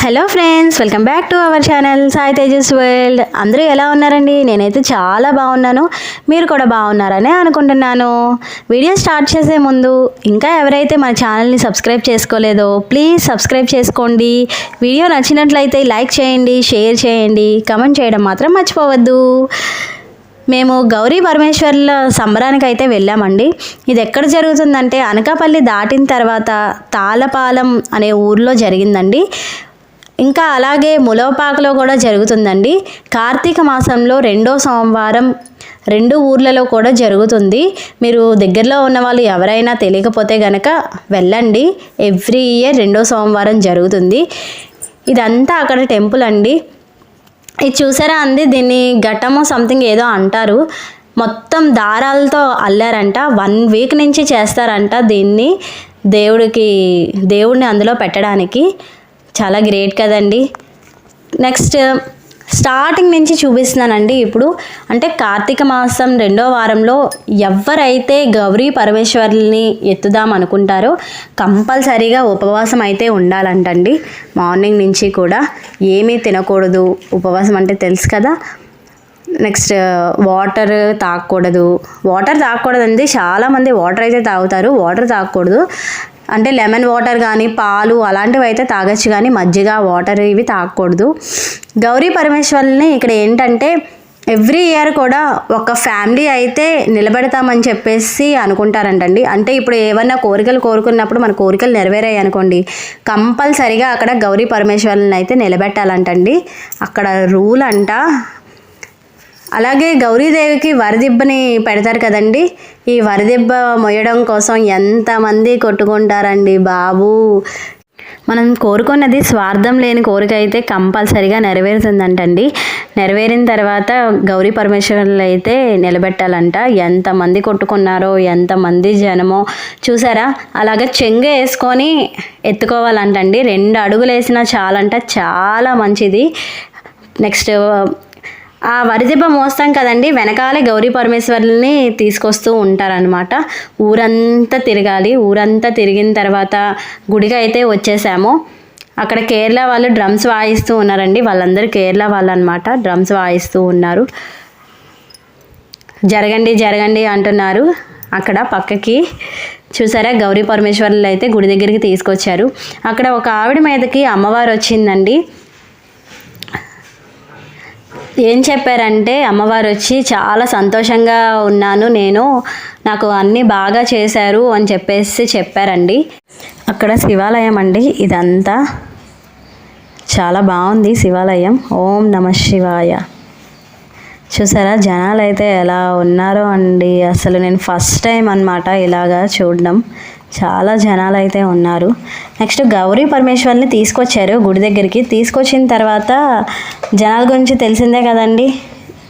Hello friends welcome back to our channel Sai Tejas world. అందరూ ఎలా ఉన్నారండి? నేనైతే చాలా బాగున్నాను. మీరు కూడా బాగున్నారనే అనుకుంటున్నాను. వీడియో స్టార్ట్ చేసే ముందు ఇంకా ఎవరైతే మన ఛానల్ని సబ్స్క్రైబ్ చేసుకోలేదో ప్లీజ్ సబ్స్క్రైబ్ చేసుకోండి. వీడియో నచ్చినట్లయితే లైక్ చేయండి షేర్ చేయండి. కమెంట్ చేయడం మాత్రం మర్చిపోవద్దు. మేము గౌరీ పరమేశ్వర్ల సంబరానికి అయితే వెళ్ళామండి. ఇది ఎక్కడ జరుగుతుందంటే అనకాపల్లి దాటిన తర్వాత తాళపాలెం అనే ఊర్లో జరిగిందండి. ఇంకా అలాగే ములవపాకలో కూడా జరుగుతుందండి. కార్తీక మాసంలో రెండో సోమవారం రెండు ఊర్లలో కూడా జరుగుతుంది. మీరు దగ్గరలో ఉన్న వాళ్ళు ఎవరైనా తెలియకపోతే గనక వెళ్ళండి. ఎవ్రీ ఇయర్ రెండో సోమవారం జరుగుతుంది. ఇదంతా అక్కడ టెంపుల్ అండి. ఇది చూసారా అంది దీన్ని ఘటము సంథింగ్ ఏదో అంటారు. మొత్తం దారాలతో అల్లారంట. వన్ వీక్ నుంచి చేస్తారంట దీన్ని దేవుడికి దేవుడిని అందులో పెట్టడానికి. చాలా గ్రేట్ కదండి. నెక్స్ట్ స్టార్టింగ్ నుంచి చూపిస్తున్నానండి ఇప్పుడు. అంటే కార్తీక మాసం రెండో వారంలో ఎవరైతే గౌరీ పరమేశ్వరుల్ని ఎత్తుదాం అనుకుంటారో కంపల్సరీగా ఉపవాసం అయితే ఉండాలంటండి. మార్నింగ్ నుంచి కూడా ఏమీ తినకూడదు. ఉపవాసం అంటే తెలుసు కదా. నెక్స్ట్ వాటర్ తాగకూడదు. వాటర్ తాగకూడదండి. చాలామంది వాటర్ అయితే తాగుతారు. వాటర్ తాగకూడదు. అంటే లెమన్ వాటర్ కానీ పాలు అలాంటివి అయితే తాగొచ్చు కానీ మజ్జిగ వాటర్ ఇవి తాగకూడదు. గౌరీ పరమేశ్వరుని ఇక్కడ ఏంటంటే ఎవ్రీ ఇయర్ కూడా ఒక ఫ్యామిలీ అయితే నిలబెడతామని చెప్పేసి అనుకుంటారంటండి. అంటే ఇప్పుడు ఏమన్నా కోరికలు కోరుకున్నప్పుడు మన కోరికలు నెరవేరాయి అనుకోండి. కంపల్సరిగా అక్కడ గౌరీ పరమేశ్వరులను అయితే నిలబెట్టాలంటండి. అక్కడ రూల్ అంట అలాగే గౌరీదేవికి వరదిబ్బని పెడతారు కదండి. ఈ వరదిబ్బ మొయ్యడం కోసం ఎంతమంది కొట్టుకుంటారండి బాబు. మనం కోరుకున్నది స్వార్థం లేని కోరిక అయితే కంపల్సరిగా నెరవేరుతుందంటండి. నెరవేరిన తర్వాత గౌరీ పరమేశ్వరులు అయితే నిలబెట్టాలంట. ఎంతమంది కొట్టుకున్నారో ఎంతమంది జనమో చూసారా? అలాగే చెంగ వేసుకొని ఎత్తుకోవాలంటండి. రెండు అడుగులు వేసినా చాలంట చాలా మంచిది. నెక్స్ట్ ఆ వరిదిబ్బ మోస్తాం కదండి వెనకాలే గౌరీ పరమేశ్వరుల్ని తీసుకొస్తూ ఉంటారనమాట ఊరంతా తిరగాలి ఊరంతా తిరిగిన తర్వాత గుడికి అయితే వచ్చేసాము. అక్కడ కేరళ వాళ్ళు డ్రమ్స్ వాయిస్తూ ఉన్నారండి వాళ్ళందరూ కేరళ వాళ్ళు అనమాట డ్రమ్స్ వాయిస్తూ ఉన్నారు. జరగండి జరగండి అంటున్నారు. అక్కడ పక్కకి చూసారా గౌరీ పరమేశ్వరులు అయితే గుడి దగ్గరికి తీసుకొచ్చారు. అక్కడ ఒక ఆవిడ మీదకి అమ్మవారు వచ్చిందండి. ఏం చెప్పారంటే అమ్మవారు వచ్చి చాలా సంతోషంగా ఉన్నాను నేను నాకు అన్నీ బాగా చేశారు అని చెప్పేసి చెప్పారండి. అక్కడ శివాలయం అండి ఇదంతా చాలా బాగుంది శివాలయం. ఓం నమ శివాయ. చూసారా జనాలు అయితే ఎలా ఉన్నారో అండి. అసలు నేను ఫస్ట్ టైం అనమాట ఇలాగా చూడడం. చాలా జనాలు అయితే ఉన్నారు. నెక్స్ట్ గౌరీ పరమేశ్వర్ని తీసుకొచ్చారు గుడి దగ్గరికి. తీసుకొచ్చిన తర్వాత జనాల గురించి తెలిసిందే కదండి.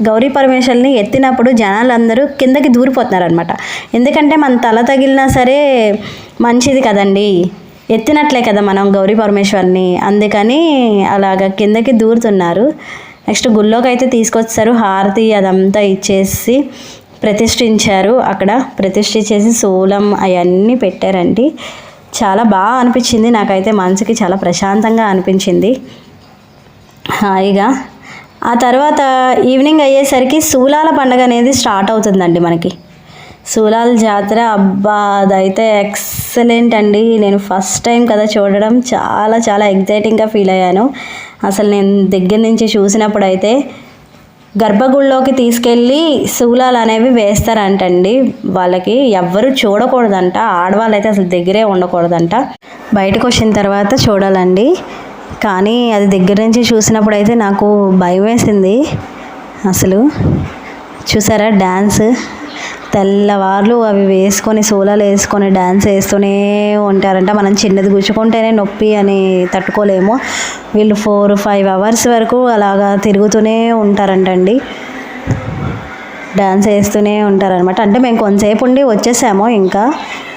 గౌరీ పరమేశ్వర్ని ఎత్తినప్పుడు జనాలందరూ కిందకి దూరిపోతున్నారు అనమాట ఎందుకంటే మన తల తగిలినా సరే మంచిది కదండి. ఎత్తినట్లే కదా మనం గౌరీ పరమేశ్వర్ని. అందుకని అలాగ కిందకి దూరుతున్నారు. నెక్స్ట్ గుళ్ళోకి అయితే తీసుకొచ్చారు హారతి అదంతా ఇచ్చేసి. ప్రతిష్ఠించారు. అక్కడ ప్రతిష్ఠించేసి శూలం అవన్నీ పెట్టారండి. చాలా బాగా అనిపించింది. నాకైతే మనసుకి చాలా ప్రశాంతంగా అనిపించింది. హాయిగా ఆ తర్వాత ఈవినింగ్ అయ్యేసరికి శూలాల పండుగ అనేది స్టార్ట్ అవుతుందండి మనకి. శూలాల జాతర అబ్బా అదైతే ఎక్సలెంట్ అండి. నేను ఫస్ట్ టైం కదా చూడడం. చాలా చాలా ఎగ్జైటింగ్గా ఫీల్ అయ్యాను. అసలు నేను దగ్గర నుంచి చూసినప్పుడు అయితే గర్భగుడిలోకి తీసుకెళ్ళి శూలాలు అనేవి వేస్తారంటండి. వాళ్ళకి ఎవ్వరు చూడకూడదంట. ఆడవాళ్ళు అయితే అసలు దగ్గరే ఉండకూడదంట. బయటకు వచ్చిన తర్వాత చూడాలండి. కానీ అది దగ్గర నుంచి చూసినప్పుడు అయితే నాకు భయం వేసింది అసలు చూసారా డ్యాన్స్ తెల్లవార్లు అవి వేసుకొని సోలాలు వేసుకొని డ్యాన్స్ వేస్తూనే ఉంటారంట. మనం చిన్నది గుచ్చుకుంటేనే నొప్పి అని తట్టుకోలేము. వీళ్ళు ఫోర్ ఫైవ్ అవర్స్ వరకు అలాగా తిరుగుతూనే ఉంటారంటండి. డ్యాన్స్ వేస్తూనే ఉంటారనమాట అంటే మేము కొంతసేపు ఉండి వచ్చేసాము ఇంకా.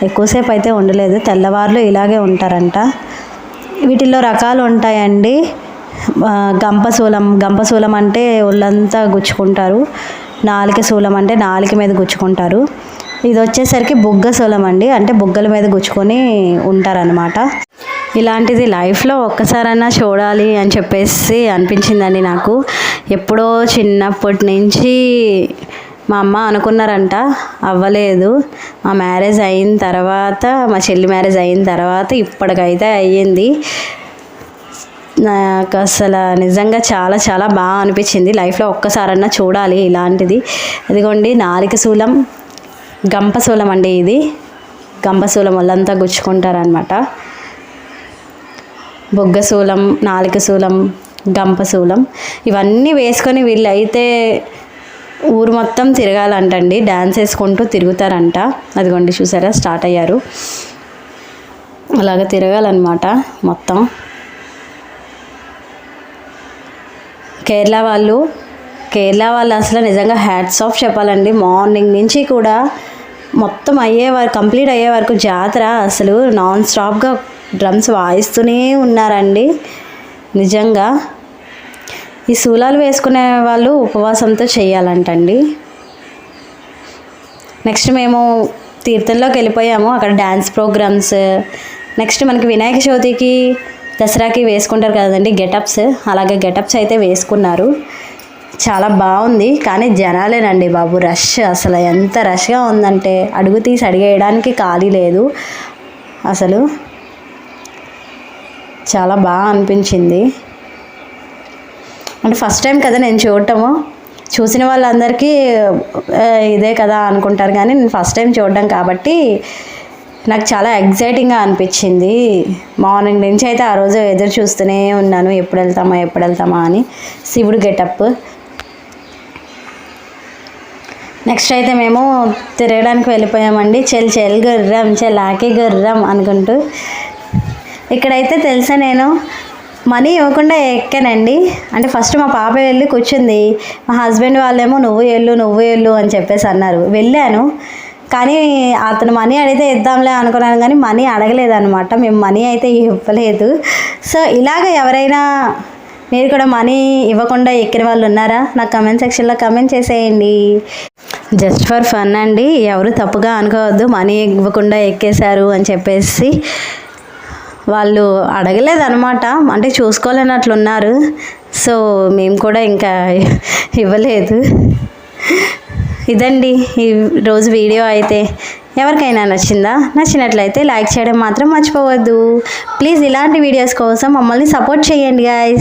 ఎక్కువసేపు అయితే ఉండలేదు. తెల్లవార్లు ఇలాగే ఉంటారంట. వీటిల్లో రకాలు ఉంటాయండి. గంపసూలం గంపశూలం గంపశూలం అంటే ఒళ్ళంతా గుచ్చుకుంటారు. నాలుక శూలం అంటే నాలుక మీద గుచ్చుకుంటారు. ఇది వచ్చేసరికి బుగ్గ శూలం అండి. అంటే బుగ్గల మీద గుచ్చుకొని ఉంటారనమాట ఇలాంటిది లైఫ్లో ఒక్కసారైనా చూడాలి అని చెప్పేసి అనిపించిందండి నాకు. ఎప్పుడో చిన్నప్పటి నుంచి మా అమ్మ అనుకున్నారంట అవ్వలేదు. మా మ్యారేజ్ అయిన తర్వాత మా చెల్లి మ్యారేజ్ అయిన తర్వాత ఇప్పటికైతే అయ్యింది. నాకు అసలు నిజంగా చాలా చాలా బాగా అనిపించింది. లైఫ్లో ఒక్కసారన్నా చూడాలి ఇలాంటిది. ఇదిగోండి నాలిక శూలం గంపశూలం అండి ఇది. గంపశూలం వాళ్ళంతా గుచ్చుకుంటారనమాట బొగ్గశూలం నాలిక శూలం గంపశూలం ఇవన్నీ వేసుకొని వీళ్ళైతే ఊరు మొత్తం తిరగాలంటండి. డ్యాన్స్ వేసుకుంటూ తిరుగుతారంట. అదిగోండి చూసారా? స్టార్ట్ అయ్యారు. అలాగ తిరగాలన్నమాట మొత్తం. కేరళ వాళ్ళు కేరళ వాళ్ళు అసలు నిజంగా హ్యాట్స్ ఆఫ్ చెప్పాలండి. మార్నింగ్ నుంచి కూడా మొత్తం అయ్యే వరకు కంప్లీట్ అయ్యే వరకు జాతర అసలు నాన్ స్టాప్గా డ్రమ్స్ వాయిస్తూనే ఉన్నారండి. నిజంగా ఈ శూలాలు వేసుకునే వాళ్ళు ఉపవాసంతో చేయాలంటండి. నెక్స్ట్ మేము తీర్థంలోకి వెళ్ళిపోయాము. అక్కడ డ్యాన్స్ ప్రోగ్రామ్స్ నెక్స్ట్ మనకి వినాయక చవితికి దసరాకి వేసుకుంటారు కదండి గెటప్స్. అలాగే గెటప్స్ అయితే వేసుకున్నారు. చాలా బాగుంది. కానీ జనాలేనండి బాబు రష్ అసలు ఎంత రష్గా ఉందంటే అడుగు తీసి అడిగేయడానికి ఖాళీ లేదు. అసలు చాలా బాగా అనిపించింది. అంటే ఫస్ట్ టైం కదా నేను చూడటము. చూసిన వాళ్ళందరికీ ఇదే కదా అనుకుంటారు. కానీ నేను ఫస్ట్ టైం చూడడం కాబట్టి నాకు చాలా ఎగ్జైటింగ్గా అనిపించింది. మార్నింగ్ నుంచి అయితే ఆ రోజు ఎదురు చూస్తూనే ఉన్నాను. ఎప్పుడు వెళ్తామా ఎప్పుడు వెళ్తామా అని శివుడు గెటప్. నెక్స్ట్ అయితే మేము తిరగడానికి వెళ్ళిపోయామండి. చెల్ చెల్ గుర్రం చెల్లాకి గుర్రం అనుకుంటూ. ఇక్కడైతే తెలుసా నేను మనీ ఇవ్వకుండా ఎక్కానండి. అంటే ఫస్ట్ మా పాప వెళ్ళి కూర్చుంది. మా హస్బెండ్ వాళ్ళేమో నువ్వు వెళ్ళు నువ్వు వెళ్ళు అని చెప్పేసి అన్నారు. వెళ్ళాను. కానీ అతను మనీ అడిగితే ఇద్దాంలే అనుకున్నాను కానీ మనీ అడగలేదు అనమాట మేము మనీ అయితే ఇవ్వలేదు. సో ఇలాగ ఎవరైనా మీరు కూడా మనీ ఇవ్వకుండా ఎక్కిన వాళ్ళు ఉన్నారా? నాకు కమెంట్ సెక్షన్లో కమెంట్ చేసేయండి. జస్ట్ ఫర్ ఫన్ అండి. ఎవరు తప్పుగా అనుకోవద్దు. మనీ ఇవ్వకుండా ఎక్కేశారు అని చెప్పేసి వాళ్ళు అడగలేదు అనమాట అంటే చూసుకోలేనట్లున్నారు సో మేము కూడా ఇంకా ఇవ్వలేదు. ఇదండి ఈ రోజు వీడియో అయితే. ఎవరికైనా నచ్చిందా? నచ్చినట్లయితే లైక్ చేయడం మాత్రం మర్చిపోవద్దు. ప్లీజ్ ఇలాంటి వీడియోస్ కోసం మమ్మల్ని సపోర్ట్ చేయండి గాయస్